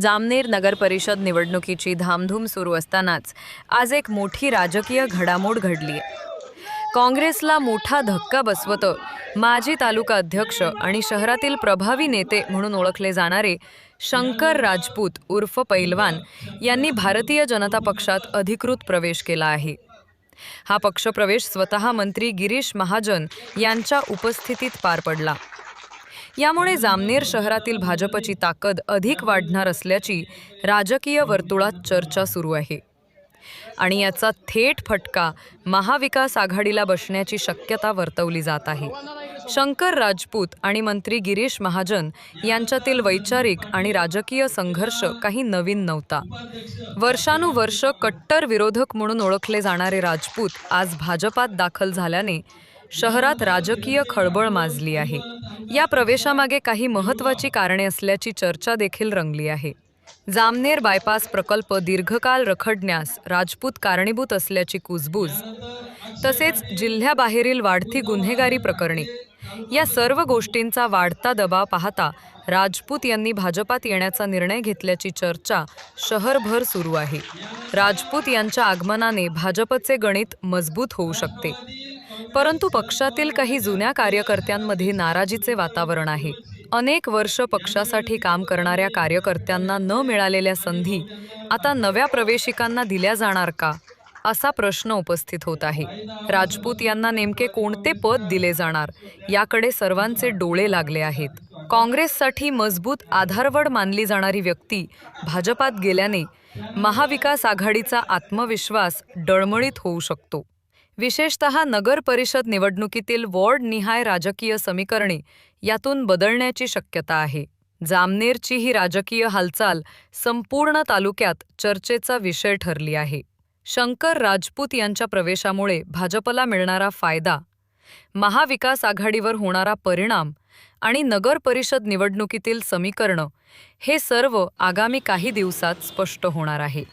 जामनेर नगरपरिषद निवडणुकीची धामधूम सुरू असतानाच आज एक मोठी राजकीय घडामोड घडली काँग्रेसला मोठा धक्का बसवतं. माजी तालुका अध्यक्ष आणि शहरातील प्रभावी नेते म्हणून ओळखले जाणारे शंकर राजपूत उर्फ पैलवान यांनी भारतीय जनता पक्षात अधिकृत प्रवेश केला आहे. हा पक्षप्रवेश स्वतः मंत्री गिरीश महाजन यांच्या उपस्थितीत पार पडला. यामुळे जामनेर शहरातील भाजपची ताकद अधिक वाढणार असल्याची राजकीय वर्तुळात चर्चा सुरू आहे. आणि याचा थेट फटका महाविकास आघाडीला बसण्याची शक्यता वर्तवली जात आहे. शंकर राजपूत आणि मंत्री गिरीश महाजन यांच्यातील वैचारिक आणि राजकीय संघर्ष काही नवीन नव्हता. वर्षानुवर्ष कट्टर विरोधक म्हणून ओळखले जाणारे राजपूत आज भाजपात दाखल झाल्याने शहरात राजकीय खळबळ माजली आहे. या प्रवेशामागे काही महत्त्वाची कारणे असल्याची चर्चा देखील रंगली आहे. जामनेर बायपास प्रकल्प दीर्घकाल रखडण्यास राजपूत कारणीभूत असल्याची कुजबूज. तसेच जिल्ह्याबाहेरील वाढती गुन्हेगारी प्रकरणे. या सर्व गोष्टींचा वाढता दबाव पाहता राजपूत यांनी भाजपात येण्याचा निर्णय घेतल्याची चर्चा शहरभर सुरू आहे. राजपूत यांच्या आगमनाने भाजपचे गणित मजबूत होऊ शकते. परंतु पक्षातील काही जुन्या कार्यकर्त्यांमध्ये नाराजीचे वातावरण आहे. अनेक वर्ष पक्षासाठी काम करणाऱ्या कार्यकर्त्यांना न मिळालेल्या संधी आता नव्या प्रवेशिकांना दिल्या जाणार का? असा प्रश्न उपस्थित होत आहे. राजपूत यांना नेमके कोणते पद दिले जाणार? याकडे सर्वांचे डोळे लागले आहेत. काँग्रेससाठी मजबूत आधारवड मानली जाणारी व्यक्ती भाजपात गेल्याने महाविकास आघाडीचा आत्मविश्वास डळमळीत होऊ शकतो. विशेषत नगर परिषद निवडणुकीतील वॉर्डनिहाय राजकीय समीकरणे यातून बदलण्याची शक्यता आहे. जामनेरची ही राजकीय हालचाल संपूर्ण तालुक्यात चर्चेचा विषय ठरली आहे. शंकर राजपूत यांच्या प्रवेशामुळे भाजपला मिळणारा फायदा महाविकास आघाडीवर होणारा परिणाम आणि नगर परिषद निवडणुकीतील समीकरणं हे सर्व आगामी काही दिवसात स्पष्ट होणार आहे.